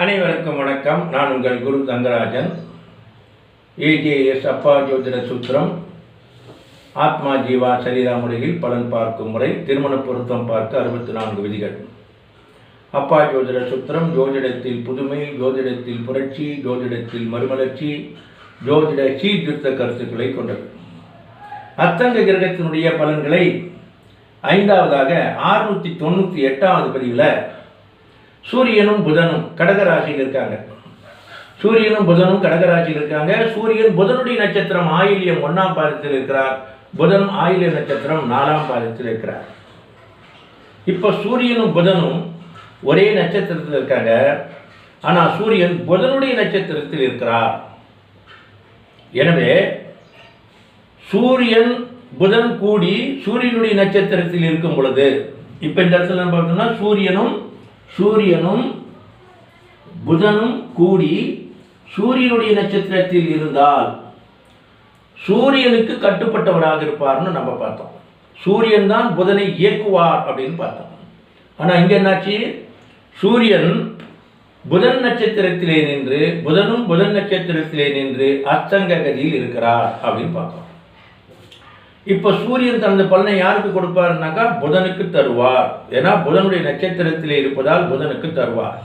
அனைவருக்கும் வணக்கம். நான் உங்கள் குரு தங்கராஜன். ஏஜேஎஸ் அப்பா ஜோதிட சூத்திரம். ஆத்மா ஜீவா சரீரா முறையில் பலன் பார்க்கும் முறை. திருமண பொருத்தம் பார்க்க அறுபத்தி நான்கு விதிகள். அப்பா ஜோதிட சூத்திரம் ஜோதிடத்தில் புதுமை ஜோதிடத்தில் புரட்சி ஜோதிடத்தில் மறுமலர்ச்சி ஜோதிட சீர்திருத்த கருத்துக்களை கொண்டது. அத்தங்க கிரகத்தினுடைய பலன்களை ஐந்தாவதாக ஆறுநூற்றி தொண்ணூற்றி எட்டாவது பதிவில் சூரியனும் புதனும் கடகராசியில் இருக்காங்க. சூரியனும் புதனும் கடகராசியில் இருக்காங்க. சூரியன் புதனுடைய நட்சத்திரம் ஆயில்யம் ஒன்றாம் பாதத்தில் இருக்கிறார். புதன் ஆயில்ய நட்சத்திரம் நாலாம் பாதத்தில் இருக்கிறார். இப்போ சூரியனும் புதனும் ஒரே நட்சத்திரத்தில் இருக்காங்க. ஆனால் சூரியன் புதனுடைய நட்சத்திரத்தில் இருக்கிறார். எனவே சூரியன் புதன் கூடி சூரியனுடைய நட்சத்திரத்தில் இருக்கும் பொழுது இப்போ இந்த இடத்துல பார்த்தோம்னா சூரியனும் சூரியனும் புதனும் கூடி சூரியனுடைய நட்சத்திரத்தில் இருந்தால் சூரியனுக்கு கட்டுப்பட்டவராக இருப்பார்னு நம்ம பார்த்தோம். சூரியன் தான் புதனை இயக்குவார் அப்படின்னு பார்த்தோம். ஆனால் இங்கே என்னாச்சு? சூரியன் புதன் நட்சத்திரத்திலே நின்று புதனும் புதன் நட்சத்திரத்திலே நின்று அஸ்தங்க கதியில் இருக்கிறார் அப்படின்னு பார்த்தோம். இப்போ சூரியன் தனது பலனை யாருக்கு கொடுப்பாருனாக்கா புதனுக்கு தருவார். ஏன்னா புதனுடைய நட்சத்திரத்தில் இருப்பதால் புதனுக்கு தருவார்.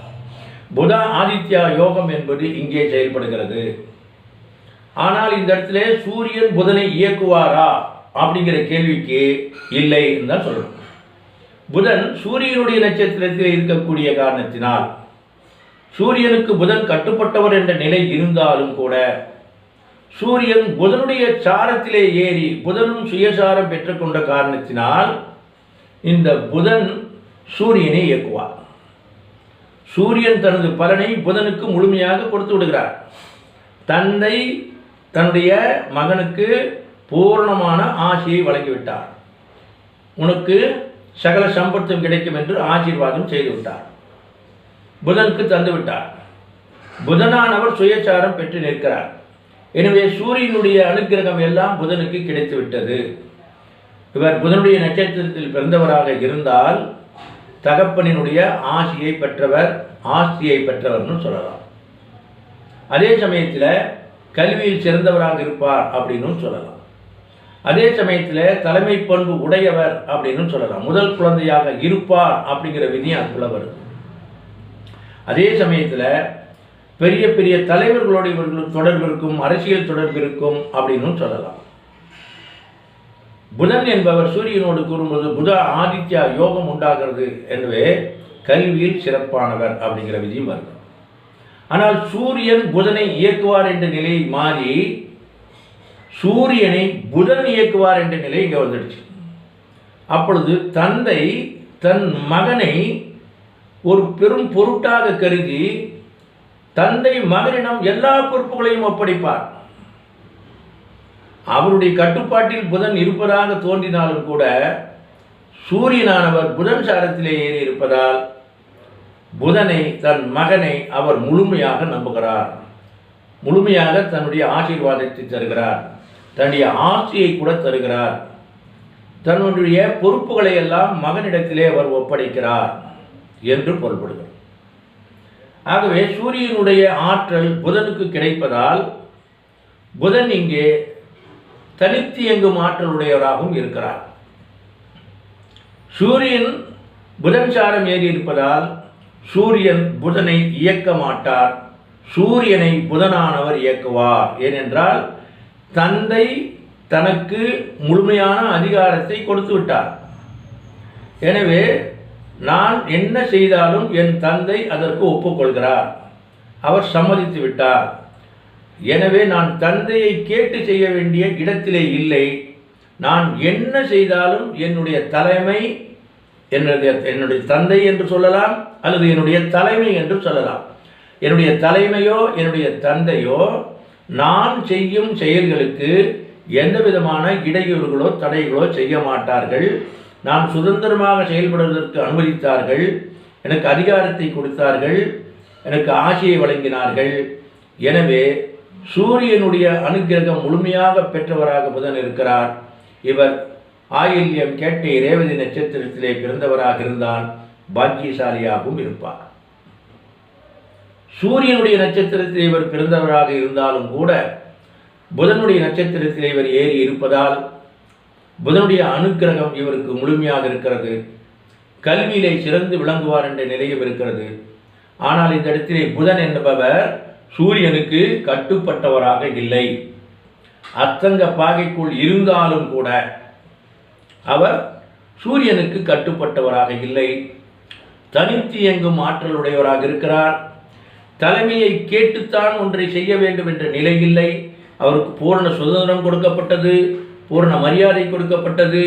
புத ஆதித்யா யோகம் என்பது இங்கே செயல்படுகிறது. ஆனால் இந்த இடத்துல சூரியன் புதனை இயக்குவாரா அப்படிங்கிற கேள்விக்கு இல்லை என்று தான் சொல்லணும். புதன் சூரியனுடைய நட்சத்திரத்தில் இருக்கக்கூடிய காரணத்தினால் சூரியனுக்கு புதன் கட்டுப்பட்டவர் என்ற நிலை இருந்தாலும் கூட சூரியன் புதனுடைய சாரத்திலே ஏறி புதனும் சுயசாரம் பெற்றுக்கொண்ட காரணத்தினால் இந்த புதன் சூரியனை இயக்குவார். சூரியன் தனது பலனை புதனுக்கு முழுமையாக கொடுத்து விடுகிறார். தந்தை தன்னுடைய மகனுக்கு பூரணமான ஆசையை வழங்கிவிட்டார். உனக்கு சகல சம்பத்தும் கிடைக்கும் என்று ஆசீர்வாதம் செய்துவிட்டார் புதனுக்கு தந்துவிட்டார். புதனானவர் சுயச்சாரம் பெற்று நிற்கிறார். எனவே சூரியனுடைய அனுக்கிரகம் எல்லாம் புதனுக்கு கிடைத்துவிட்டது. இவர் புதனுடைய நட்சத்திரத்தில் பிறந்தவராக இருந்தால் தகப்பனினுடைய ஆசியை பெற்றவர் ஆஸ்தியை பெற்றவர்னு சொல்லலாம். அதே சமயத்தில் கல்வியில் சிறந்தவராக இருப்பார் அப்படின்னு சொல்லலாம். அதே சமயத்தில் தலைமை பண்பு உடையவர் அப்படின்னு சொல்லலாம். முதல் குழந்தையாக இருப்பார் அப்படிங்கிற விதி அதுக்குள்ள வருது. அதே சமயத்தில் பெரிய பெரிய தலைவர்களோடு இவர்களும் தொடர்பு இருக்கும் அரசியல் தொடர்பு இருக்கும் அப்படின்னு சொல்லலாம். புதன் என்பவர் சூரியனோடு கூறும்போது புத ஆதித்யா யோகம் உண்டாகிறது. எனவே கல்வியில் சிறப்பானவர் அப்படிங்கிற விதியும் வருது. ஆனால் சூரியன் புதனை இயக்குவார் என்ற நிலை மாறி சூரியனை புதன் இயக்குவார் என்ற நிலை இங்கே வந்துடுச்சு. அப்பொழுது தந்தை தன் மகனை ஒரு பெரும் பொருட்டாக கருதி தந்தை மகனிடம் எல்லா பொறுப்புகளையும் ஒப்படைப்பார். அவருடைய கட்டுப்பாட்டில் புதன் இருப்பதாக தோன்றினாலும் கூட சூரியனானவர் புதன் சாரத்திலே ஏறி இருப்பதால் புதனை தன் மகனை அவர் முழுமையாக நம்புகிறார். முழுமையாக தன்னுடைய ஆசீர்வாதத்தை தருகிறார். தன்னுடைய ஆசையை கூட தருகிறார். தன்னுடைய பொறுப்புகளை எல்லாம் மகனிடத்திலே அவர் ஒப்படைக்கிறார் என்று பொருள்படுகிறார் ஆகவே சூரியனுடைய ஆற்றல் புதனுக்கு கிடைப்பதால் புதன் இங்கே தனித்து இயங்கும் ஆற்றலுடையவராகவும் இருக்கிறார். சூரியன் புதன் சாரம் ஏறி இருப்பதால் சூரியன் புதனை இயக்க மாட்டார். சூரியனை புதனானவர் இயக்குவார். ஏனென்றால் தந்தை தனக்கு முழுமையான அதிகாரத்தை கொடுத்து விட்டார். எனவே நான் என்ன செய்தாலும் என் தந்தை அதற்கு ஒப்புக்கொள்கிறார். அவர் சம்மதித்து விட்டார். எனவே நான் தந்தையை கேட்டு செய்ய வேண்டிய இடத்திலே இல்லை. நான் என்ன செய்தாலும் என்னுடைய தலைமை என்னுடைய என்னுடைய தந்தை என்று சொல்லலாம் அல்லது என்னுடைய தலைமை என்று சொல்லலாம். என்னுடைய தலைமையோ என்னுடைய தந்தையோ நான் செய்யும் செயல்களுக்கு எந்த விதமான இடையூறுகளோ தடைகளோ செய்ய மாட்டார்கள். நான் சுதந்திரமாக செயல்படுவதற்கு அனுமதித்தார்கள் எனக்கு அதிகாரத்தை கொடுத்தார்கள் எனக்கு ஆசையை வழங்கினார்கள். எனவே சூரியனுடைய அனுக்கிரகம் முழுமையாக பெற்றவராக புதன் இருக்கிறார். இவர் ஆயில்யம் கேட்டை ரேவதி நட்சத்திரத்திலே பிறந்தவராக இருந்தால் பாக்கியசாலியாகவும் இருப்பார். சூரியனுடைய நட்சத்திரத்தில் இவர் பிறந்தவராக இருந்தாலும் கூட புதனுடைய நட்சத்திரத்தில் இவர் ஏறி இருப்பதால் புதனுடைய அனுக்கிரகம் இவருக்கு முழுமையாக இருக்கிறது. கல்வியிலே சிறந்து விளங்குவார் என்ற நிலையும் இருக்கிறது. ஆனால் இந்த இடத்திலே புதன் என்பவர் சூரியனுக்கு கட்டுப்பட்டவராக இல்லை. அத்தங்க பாகைக்குள் இருந்தாலும் கூட அவர் சூரியனுக்கு கட்டுப்பட்டவராக இல்லை. தனித்து இயங்கும் ஆற்றலுடையவராக இருக்கிறார். தலைமையை கேட்டுத்தான் ஒன்றை செய்ய வேண்டும் என்ற நிலை இல்லை. அவருக்கு பூரண சுதந்திரம் கொடுக்கப்பட்டது. பூரண மரியாதை கொடுக்கப்பட்டது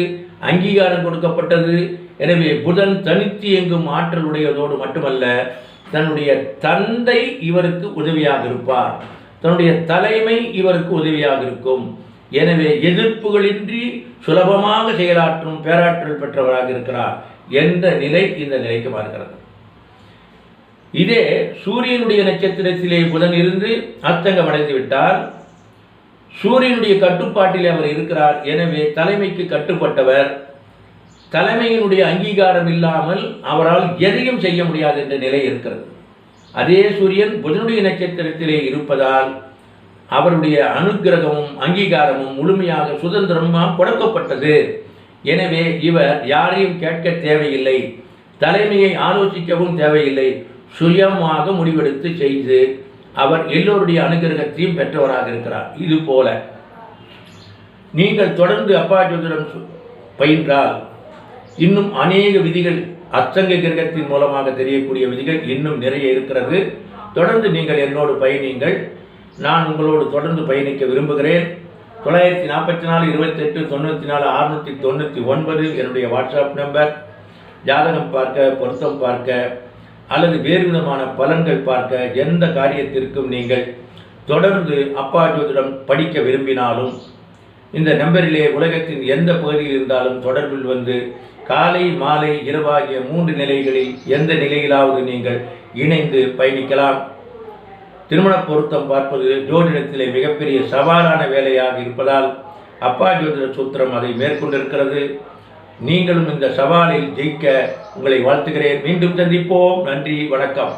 அங்கீகாரம் கொடுக்கப்பட்டது. எனவே புதன் தனித்து எங்கும் ஆற்றல் உடையதோடு மட்டுமல்ல தன்னுடைய தந்தை இவருக்கு உதவியாக இருப்பார். தன்னுடைய தலைமை இவருக்கு உதவியாக இருக்கும். எனவே எதிர்ப்புகளின்றி சுலபமாக செயலாற்றும் பேராற்றல் பெற்றவராக இருக்கிறார். என்ற நிலை இந்த நிலைக்கு மாறுகிறது? இதே சூரியனுடைய நட்சத்திரத்திலே புதன் இருந்து அத்தங்கம் அடைந்து விட்டால் சூரியனுடைய கட்டுப்பாட்டில் அவர் இருக்கிறார். எனவே தலைமைக்கு கட்டுப்பட்டவர். தலைமையினுடைய அங்கீகாரம் இல்லாமல் அவரால் எதையும் செய்ய முடியாது என்ற நிலை இருக்கிறது. அதே சூரியன் புதனுடைய நட்சத்திரத்திலே இருப்பதால் அவருடைய அனுக்கிரகமும் அங்கீகாரமும் முழுமையாக சுதந்திரமாக கொடுக்கப்பட்டது. எனவே இவர் யாரையும் கேட்க தேவையில்லை. தலைமையை ஆலோசிக்கவும் தேவையில்லை. சுயமாக முடிவெடுத்து செய்து அவர் எல்லோருடைய அனுகிரகத்தையும் பெற்றவராக இருக்கிறார். இது போல நீங்கள் தொடர்ந்து அப்பா ஜோதிடம் சு- பயின்றால் இன்னும் அநேக விதிகள் அச்சங்க கிரகத்தின் மூலமாக தெரியக்கூடிய விதிகள் இன்னும் நிறைய இருக்கிறது. தொடர்ந்து நீங்கள் என்னோடு பயணியுங்கள். நான் உங்களோடு தொடர்ந்து பயணிக்க விரும்புகிறேன். தொள்ளாயிரத்தி நாற்பத்தி நாலு இருபத்தெட்டு தொண்ணூற்றி நாலு அறுநூற்றி தொண்ணூற்றி ஒன்பது என்னுடைய வாட்ஸ்அப் நம்பர். ஜாதகம் பார்க்க பொருத்தம் பார்க்க அல்லது வேறு விதமான பலன்கள் பார்க்க எந்த காரியத்திற்கும் நீங்கள் தொடர்ந்து அப்பா ஜோதிடம் படிக்க விரும்பினாலும் இந்த நம்பரிலே உலகத்தின் எந்த பகுதியில் இருந்தாலும் தொடர்பில் வந்து காலை மாலை இரவாகிய மூன்று நிலைகளில் எந்த நிலையிலாவது நீங்கள் இணைந்து பயணிக்கலாம். திருமண பொருத்தம் பார்ப்பது ஜோதிடத்திலே மிகப்பெரிய சவாலான வேலையாக இருப்பதால் அப்பா ஜோதிட சூத்திரம் அதை மேற்கொண்டிருக்கிறது. நீங்களும் இந்த சவாலில் ஜெயிக்க உங்களை வாழ்த்துகிறேன். மீண்டும் சந்திப்போம். நன்றி வணக்கம்.